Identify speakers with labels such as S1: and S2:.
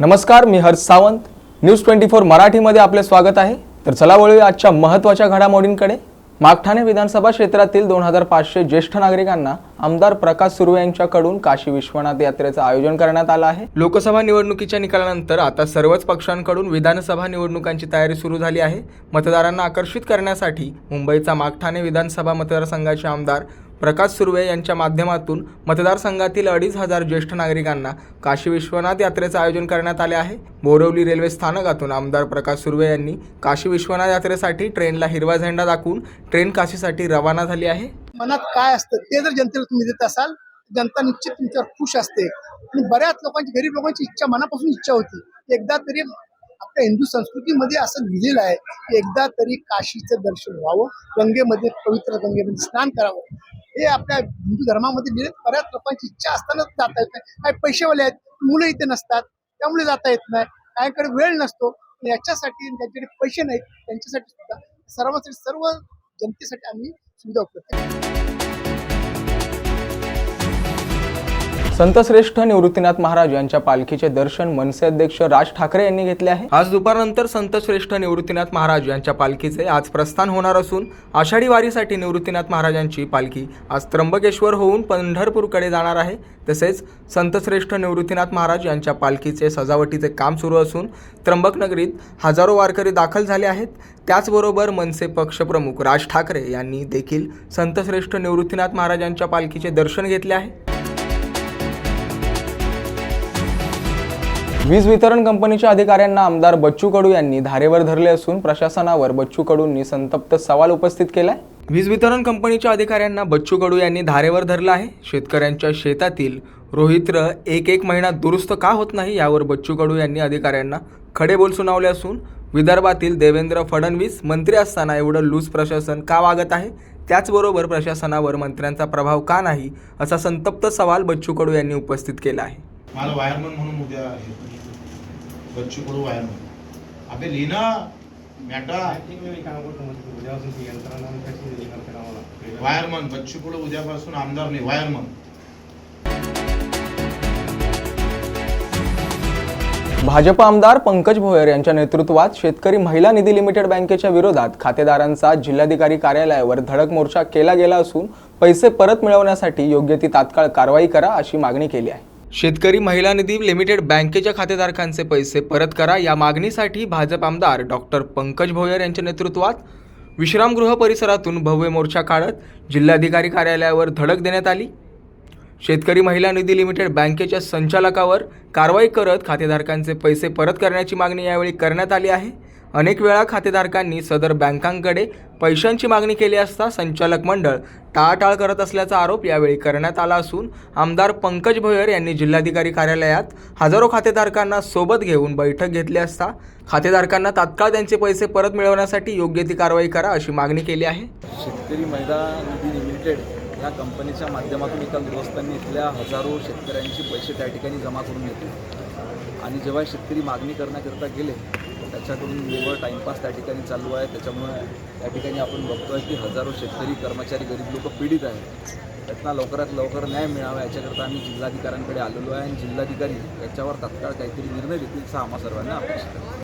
S1: नमस्कार मी Harsh Sawant. News twenty four मराठीमध्ये आपले स्वागत आहे. तर चला वळूया आजच्या महत्त्वाच्या घडामोडींकडे. मागठाणे विधानसभा क्षेत्रातील दोन हजार पाचशे ज्येष्ठ नागरिकांना आमदार प्रकाश सुर्वे यांच्याकडून काशी विश्वनाथ यात्रेचं आयोजन करण्यात आलं आहे. लोकसभा निवडणुकीच्या निकालानंतर आता सर्वच पक्षांकडून विधानसभा निवडणुकांची तयारी सुरू झाली आहे. मतदारांना आकर्षित करण्यासाठी मुंबईचा मागठाणे विधानसभा मतदारसंघाचे आमदार प्रकाश सुर्वे यांच्या माध्यमातून मतदारसंघातील अडीच हजार ज्येष्ठ नागरिकांना काशी विश्वनाथ यात्रेचं आयोजन करण्यात आले आहे. बोरवली रेल्वे स्थानकातून आमदार प्रकाश सुर्वे यांनी काशी विश्वनाथ यात्रेसाठी ट्रेनला हिरवा झेंडा दाखवून ट्रेन काशीसाठी रवाना झाली आहे.
S2: मनात काय असतं? ते जर जनतेला तुम्ही देत असाल जनता निश्चित तुमच्यावर खुश असते. आणि बऱ्याच लोकांची गरीब लोकांची इच्छा मनापासून इच्छा होती. एकदा तरी आपल्या हिंदू संस्कृतीमध्ये असं लिहिलेलं आहे की एकदा तरी काशीचं दर्शन व्हावं गंगेमध्ये पवित्र गंगेमध्ये स्नान करावं. हे आपल्या हिंदू धर्मामध्ये लिहिले बऱ्याच लोकांची इच्छा असतानाच जाता येत नाही. काही पैसेवाले आहेत मुलं इथे नसतात त्यामुळे जाता येत नाही. काहीकडे वेळ नसतो. याच्यासाठी ज्यांच्याकडे पैसे नाहीत त्यांच्यासाठी सुद्धा सर्वांसाठी सर्व जनतेसाठी आम्ही सुविधा उपलब्ध
S1: संतश्रेष्ठ निवृत्तीनाथ महाराज यांच्या पालखीचे दर्शन मनसे अध्यक्ष राज ठाकरे यांनी घेतले आहे. आज दुपारनंतर संतश्रेष्ठ निवृत्तीनाथ महाराज यांच्या पालखीचे आज प्रस्थान होणार असून आषाढी वारीसाठी निवृत्तीनाथ महाराजांची पालखी आज त्र्यंबकेश्वर होऊन पंढरपूरकडे जाणार आहे. तसेच संतश्रेष्ठ निवृत्तीनाथ महाराज यांच्या पालखीचे सजावटीचे काम सुरू असून त्र्यंबकनगरीत हजारो वारकरी दाखल झाले आहेत. त्याचबरोबर मनसे पक्षप्रमुख राज ठाकरे यांनी देखील संतश्रेष्ठ निवृत्तीनाथ महाराजांच्या पालखीचे दर्शन घेतले आहे. वीज वितरण कंपनीच्या अधिकाऱ्यांना आमदार बच्चू कडू यांनी धारेवर धरले असून प्रशासनावर बच्चू कडूंनी संतप्त सवाल उपस्थित केलाय. वीज वितरण कंपनीच्या अधिकाऱ्यांना बच्चू कडू यांनी धारेवर धरलं आहे. शेतकऱ्यांच्या शेतातील रोहित्र एक एक महिना दुरुस्त का होत नाही यावर बच्चू कडू यांनी अधिकाऱ्यांना खडे बोल सुनावले असून विदर्भातील देवेंद्र फडणवीस मंत्री असताना एवढं लूज प्रशासन का वागत आहे? त्याचबरोबर प्रशासनावर मंत्र्यांचा प्रभाव का नाही? असा संतप्त सवाल बच्चू कडू यांनी उपस्थित केला आहे.
S3: मला वायरमन म्हणून उद्या बच्चू कडू वायरमन अबे लिहिना मॅटा वायरमन बच्चू कडू उद्यापासून आमदार नाही वायरमन
S1: भाजप आमदार पंकज भोयर यांच्या नेतृत्वात शेतकरी महिला निधी लिमिटेड बँकेच्या विरोधात खातेदारांचा जिल्हाधिकारी कार्यालयावर धडक मोर्चा केला गेला असून पैसे परत मिळवण्यासाठी योग्य ती तात्काळ कारवाई करा अशी मागणी केली आहे. शेतकरी महिला निधी लिमिटेड बँकेच्या खातेधारकांचे पैसे परत करा या मागणीसाठी भाजप आमदार डॉक्टर पंकज भोयर यांच्या नेतृत्वात विश्रामगृह परिसरातून भव्य मोर्चा काढत जिल्हाधिकारी कार्यालयावर धडक देण्यात आली. शेतकरी महिला निधी लिमिटेड बँकेच्या संचालकावर कारवाई करत खातेधारकांचे पैसे परत करण्याची मागणी यावेळी करण्यात आली आहे. अनेक वेळा खातेधारकांनी सदर बँकांकडे पैशांची मागणी केली असता संचालक मंडळ टाळाटाळ करत असल्याचा आरोप यावेळी करण्यात आला असून आमदार पंकज भोयर यांनी जिल्हाधिकारी कार्यालयात हजारो खातेधारकांना सोबत घेऊन बैठक घेतली असता खातेधारकांना तात्काळ त्यांचे पैसे परत मिळवण्यासाठी योग्य ती कारवाई करा अशी मागणी केली आहे.
S4: शेतकरी महिला निधी लिमिटेड या कंपनीच्या माध्यमातून एका गृहस्थांनी इथल्या हजारो शेतकऱ्यांचे पैसे त्या ठिकाणी जमा करून घेतले. आणि जेव्हा शेतकरी मागणी करण्याकरता गेले तर त्याच्याकडून निव्वळ टाईमपास त्या ठिकाणी चालू आहे. त्याच्यामुळे त्या ठिकाणी आपण बघतोय की हजारो शेतकरी कर्मचारी गरीब लोक पीडित आहेत. त्यांना लवकरात लवकर न्याय मिळावा याच्याकरता आम्ही जिल्हाधिकाऱ्यांकडे आलेलो आहे आणि जिल्हाधिकारी याच्यावर तात्काळ काहीतरी निर्णय देतील असा आम्हा सर्वांना अपेक्षित आहे.